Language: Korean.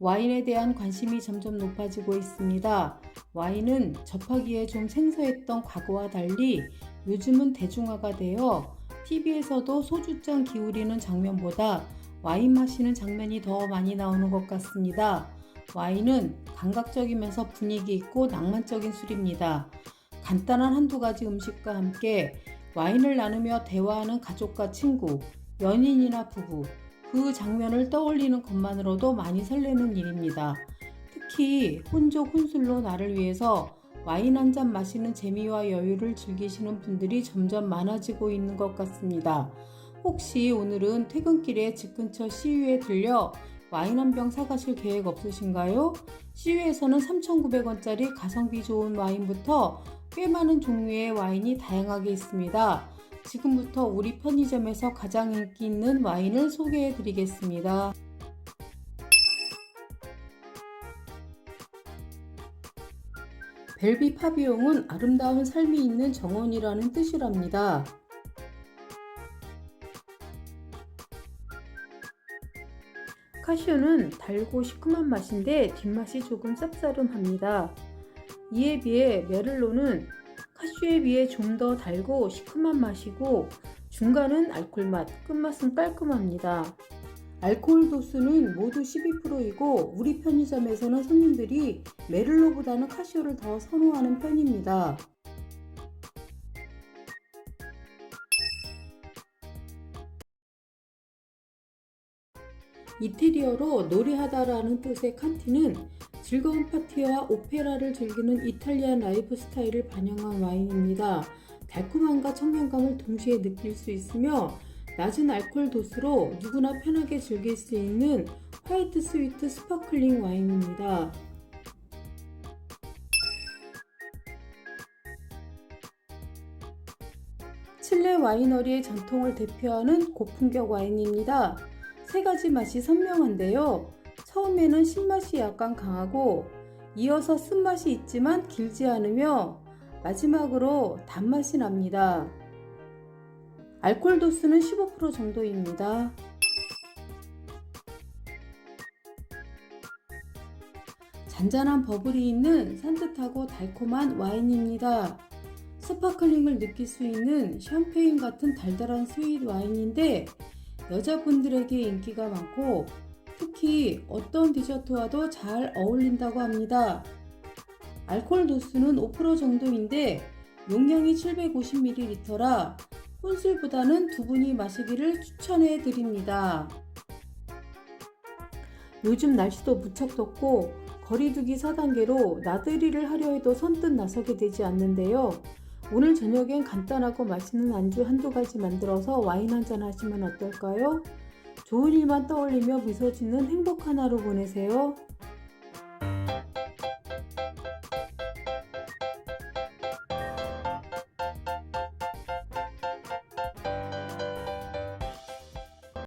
와인에 대한 관심이 점점 높아지고 있습니다. 와인은 접하기에 좀 생소했던 과거와 달리 요즘은 대중화가 되어 TV에서도 소주잔 기울이는 장면보다 와인 마시는 장면이 더 많이 나오는 것 같습니다. 와인은 감각적이면서 분위기 있고 낭만적인 술입니다. 간단한 한두 가지 음식과 함께 와인을 나누며 대화하는 가족과 친구, 연인이나 부부, 그 장면을 떠올리는 것만으로도 많이 설레는 일입니다. 특히 혼족 혼술로 나를 위해서 와인 한 잔 마시는 재미와 여유를 즐기시는 분들이 점점 많아지고 있는 것 같습니다. 혹시 오늘은 퇴근길에 집 근처 CU에 들려 와인 한 병 사가실 계획 없으신가요? CU에서는 3,900원짜리 가성비 좋은 와인부터 꽤 많은 종류의 와인이 다양하게 있습니다. 지금부터 우리 편의점에서 가장 인기 있는 와인을 소개해 드리겠습니다. 벨비 파비용은 아름다운 삶이 있는 정원이라는 뜻이랍니다. 카슈는 달고 시큼한 맛인데 뒷맛이 조금 쌉싸름합니다. 이에 비해 메를로는 카슈에 비해 좀 더 달고 시큼한 맛이고 중간은 알콜 맛, 끝맛은 깔끔합니다. 알코올 도수는 모두 12%이고 우리 편의점에서는 손님들이 메를로보다는 카시오를 더 선호하는 편입니다. 이태리어로 노래하다라는 뜻의 칸티는 즐거운 파티와 오페라를 즐기는 이탈리안 라이프 스타일을 반영한 와인입니다. 달콤함과 청량감을 동시에 느낄 수 있으며 낮은 알코올 도수로 누구나 편하게 즐길 수 있는 화이트 스위트 스파클링 와인입니다. 칠레 와이너리의 전통을 대표하는 고품격 와인입니다. 세 가지 맛이 선명한데요. 처음에는 신맛이 약간 강하고 이어서 쓴맛이 있지만 길지 않으며 마지막으로 단맛이 납니다. 알코올 도수는 15% 정도입니다. 잔잔한 버블이 있는 산뜻하고 달콤한 와인입니다. 스파클링을 느낄 수 있는 샴페인 같은 달달한 스윗 와인인데 여자분들에게 인기가 많고 특히 어떤 디저트와도 잘 어울린다고 합니다. 알코올 도수는 5% 정도인데 용량이 750ml라 혼술보다는 두 분이 마시기를 추천해 드립니다. 요즘 날씨도 무척 덥고 거리두기 4단계로 나들이를 하려 해도 선뜻 나서게 되지 않는데요. 오늘 저녁엔 간단하고 맛있는 안주 한두 가지 만들어서 와인 한잔 하시면 어떨까요? 좋은 일만 떠올리며 미소 짓는 행복한 하루 보내세요.